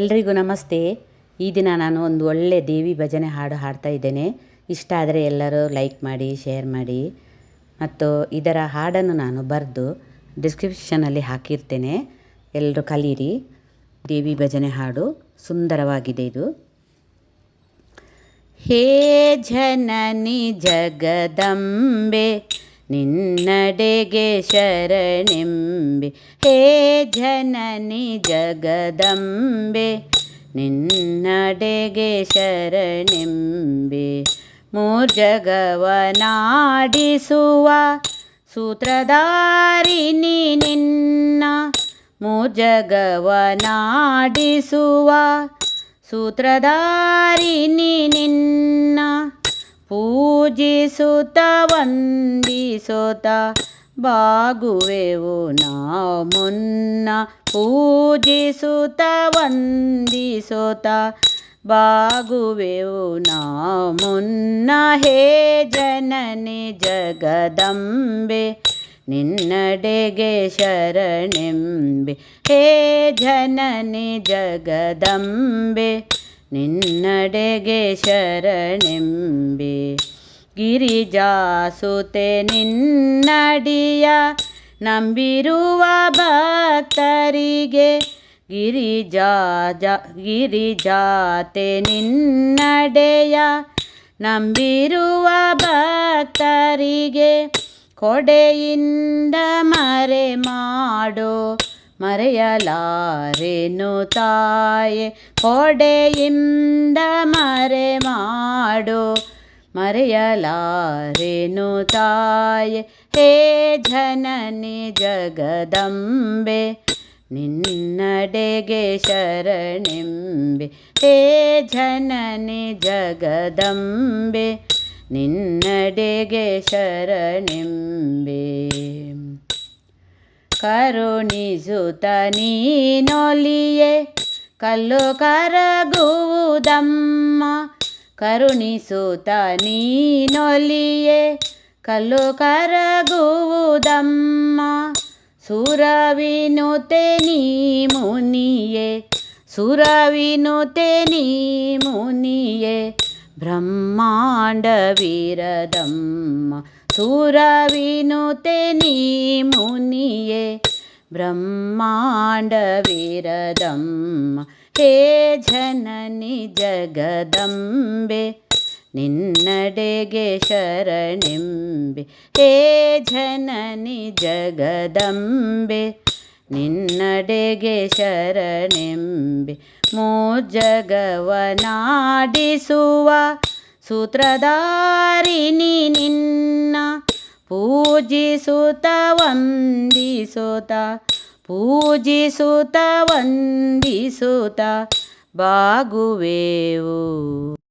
ಎಲ್ರಿಗೂ ನಮಸ್ತೆ. ಈ ದಿನ ನಾನು ಒಂದು ಒಳ್ಳೆ ದೇವಿ ಭಜನೆ ಹಾಡು ಹಾಡ್ತಾ ಇದ್ದೇನೆ. ಇಷ್ಟ ಆದರೆ ಎಲ್ಲರೂ ಲೈಕ್ ಮಾಡಿ, ಶೇರ್ ಮಾಡಿ. ಮತ್ತು ಇದರ ಹಾಡನ್ನು ನಾನು ಬರೆದು ಡಿಸ್ಕ್ರಿಪ್ಷನಲ್ಲಿ ಹಾಕಿರ್ತೇನೆ. ಎಲ್ಲರೂ ಕಲೀರಿ. ದೇವಿ ಭಜನೆ ಹಾಡು. ಸುಂದರವಾಗಿದೆ ಇದು. ಹೇ ಜನನಿ ಜಗದಂಬೆ ನಿನ್ನಡೆಗೆ ಶರಣೆಂಬೆ ಹೇ ಜನನಿ ಜಗದಂಬೆ ನಿನ್ನಡೆಗೆ ಶರಣೆಂಬೆ ಮೂರ್ಜಗವನಾಡಿಸುವ ಸೂತ್ರಧಾರಿಣಿ ನಿನ್ನ ಮೂರ್ಜಗವನಾಡಿಸುವ ಸೂತ್ರಧಾರಿಣಿ ನಿನ್ನ ಪೂಜಿಸುತ್ತ, ವಂದಿಸುತ್ತ ಬಾಗುವೆವು. ನಾವು ಮುನ್ನ ಪೂಜಿಸುತ್ತ, ವಂದಿಸುತ್ತ ಬಾಗುವೆವು. ನಾವು ಮುನ್ನ ಹೇ ಜನನಿ ಜಗದಂಬೆ, ನಿನ್ನಡೆಗೆ ಶರಣೆಂಬೆ. ಹೇ ಜನನಿ ಜಗದಂಬೆ, ನಿನ್ನಡೆಗೆ ಶರಣೆಂಬೆ. ಗಿರಿಜಾಸುತೆ ನಿನ್ನಡಿಯ ನಂಬಿರುವ ಭಕ್ತರಿಗೆ ಗಿರಿಜಾ ಗಿರಿಜಾತೆ ನಿನ್ನಡೆಯ ನಂಬಿರುವ ಭಕ್ತರಿಗೆ ಕೊಡೆಯಿಂದ ಮರೆ ಮಾಡೋ, ಮರೆಯಲಾರೆನು ತಾಯೆ, ಕೊಡೆಯಿಂದ ಮರೆ ಮಾಡೋ. ಮರೆಯಲಾರೆನು ತಾಯೆ? ಹೇ ಜನನಿ ಜಗದಂಬೆ, ನಿನ್ನಡೆಗೆ ಶರಣೆಂಬೆ. ಹೇ ಜನನಿ ಜಗದಂಬೆ, ನಿನ್ನಡೆಗೆ ಶರಣೆಂಬೆ. ಕರುಣಿಸುತ್ತ ನೀನೊಲಿಯೆ, ಕಲ್ಲು ಕರಗುವುದಮ್ಮ ಕರುಣಿಸುತ್ತ ನೀನೊಲಿಯೇ, ಕಲ್ಲು ಕರಗುವುದಮ್ಮ. ಸುರವಿನುತೆ ನೀ ಮುನಿಯೇ, ಸುರವಿನುತೆ ನೀ ಮುನಿಯೇ ಬ್ರಹ್ಮಾಂಡ ವೀರದಮ್ಮ ಸುರವಿನುತೆ ನೀ ಮುನಿಯೇ ಬ್ರಹ್ಮಾಂಡ ವೀರದಮ್ಮ ಹೇ ಜನನಿ ಜಗದಂಬೆ ನಿನ್ನಡೆಗೆ ಶರಣೆಂಬೆ ಹೇ ಜನನಿ ಜಗದಂಬೆ ನಿನ್ನಡೆಗೆ ಶರಣೆಂಬೆ ಮೂಜಗವನಾಡಿಸುವ ಸೂತ್ರಧಾರಿಣಿ ನಿನ್ನ ಪೂಜಿಸುತ್ತ ವಂದಿಸುತ್ತ ಪೂಜಿಸುತ್ತ ವಂದಿಸುತ್ತ ಬಾಗುವೆವು.